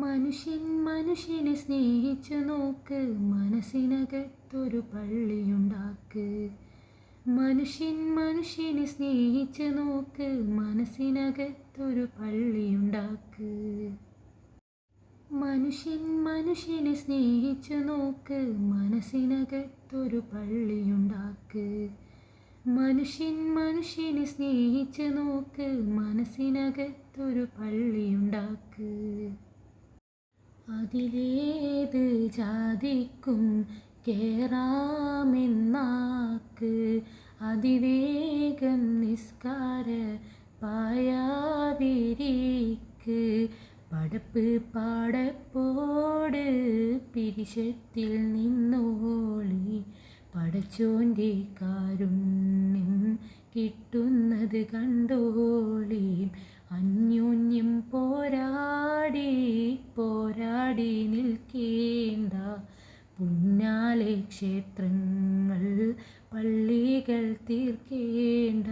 മനുഷ്യൻ മനുഷ്യനെ സ്നേഹിച്ചു നോക്ക്. മനസ്സിനകത്തൊരു പള്ളിയുണ്ടാക്ക്. മനുഷ്യൻ മനുഷ്യനെ സ്നേഹിച്ചു നോക്ക്. മനസ്സിനകത്തൊരു പള്ളിയുണ്ടാക്ക്. മനുഷ്യൻ മനുഷ്യനെ സ്നേഹിച്ചു നോക്ക്. മനസ്സിനകത്തൊരു പള്ളിയുണ്ടാക്ക്. മനുഷ്യൻ മനുഷ്യനെ സ്നേഹിച്ചു നോക്ക്. മനസ്സിനകത്തൊരു പള്ളിയുണ്ടാക്ക്. അതിലേത് ജാതിക്കും കേറാമെന്നാക്ക് അതിവേഗം നിസ്കാര പായാവിരിക്ക് പടപ്പ് പാടപ്പോട് പിരിശത്തിൽ നിന്നോളി പടച്ചോന്റെ കാരുണ്യം കിട്ടുന്നത് കണ്ടോളി നിൽക്കേണ്ട പുന്നാലെ ക്ഷേത്രങ്ങൾ പള്ളികൾ തീർക്കേണ്ട